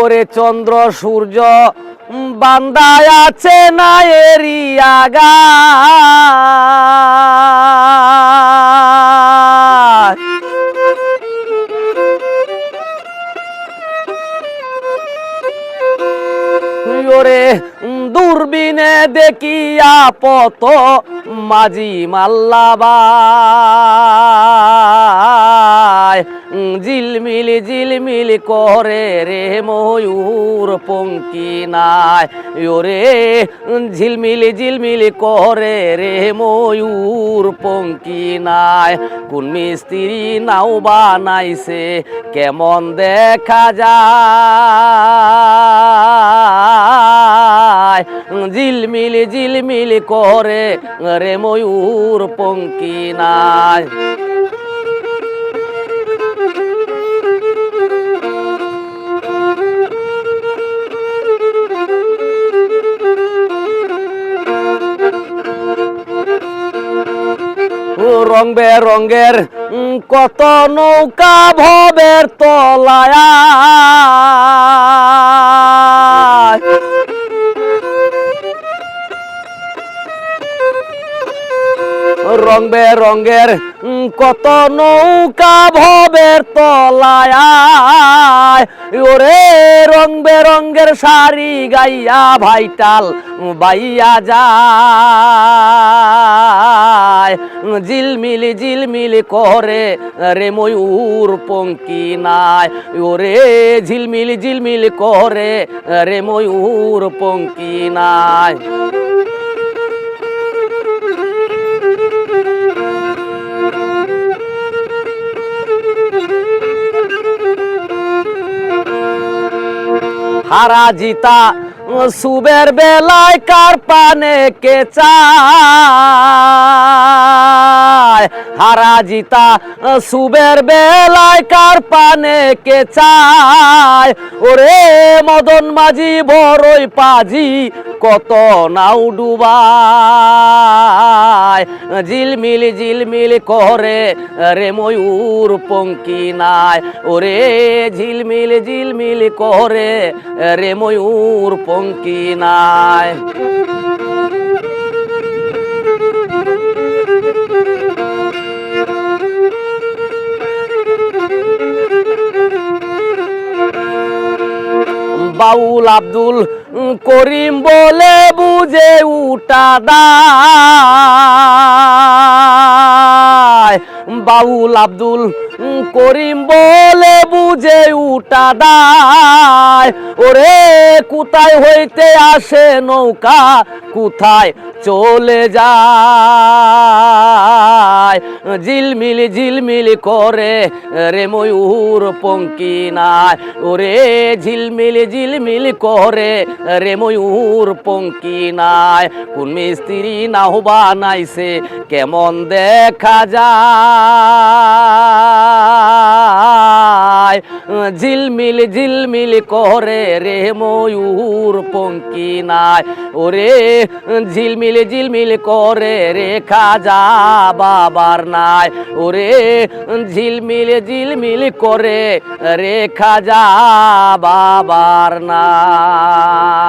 ওরে চন্দ্র সূর্য বান্দায় আছে না এরি আগা দূরবীনে দেখিয়া পত মাঝি মাল্লাবায়। উম, ঝিলমিল ঝিলমিল করে রে ময়ূর পঙ্কি নাই। ওরে ঝিলমিল ঝিলমিল করে রে ময়ূর পঙ্কি নাই। কোন মিস্ত্রি নাও বানাইছে কেমন দেখা যায়? ঝিলমিল ঝিলমিল করে রে ময়ূর পঙ্কি নাই। রং বেরঙ্গের কত নৌকা ভবের তলায়। রং বেরঙ্গের কত নৌকা ভবের তলায়। ওরে রং বেরঙ্গের শাড়ি গাইয়া ভাইটাল বাইয়া যায় ঝিলমিল ঝিলমিল করে। রে ময়ূর পঙ্কি নাই, ওরে ঝিলমিল ঝিলমিল করে। রে ময়ূর পঙ্কি নাই। হারা জিতা সুবের বেলায় কার পানে কে চায়? হারা জিতা সুবের বেলায় কার পানে কে চায়? ওরে মদন মাঝি, বড়ই পাজি কত নাও ডুবায়। ঝিলমিল ঝিলমিল করে, রে ময়ূর পঙ্কি নাই। ওরে ঝিলমিল ঝিলমিল করে, রে ময়ূর পঙ্কি নাই। বাউল আব্দুল করিম বলে বুঝে দায়। বাউল আব্দুল করিম বলে বুঝে উঠা দায়। ওরে, কোথায় হইতে আসে নৌকা, কোথায় চলে যায়? ঝিলমিল ঝিলমিল করে, রে ময়ূর পঙ্কি নাই। ওরে ঝিলমিল ঝিলমিল করে, রে ময়ূর পঙ্কি নাই। কোন মিস্ত্রি নাও বানাইছে কেমন দেখা যায়? ঝিলমিল ঝিলমিল করে রে ময়ূর পঙ্কি নাই। ওরে ঝিলমিল ঝিলমিল করে রে খাজা বাবার নাই। ওরে ঝিলমিল ঝিলমিল করে রে খাজা বাবার নাই।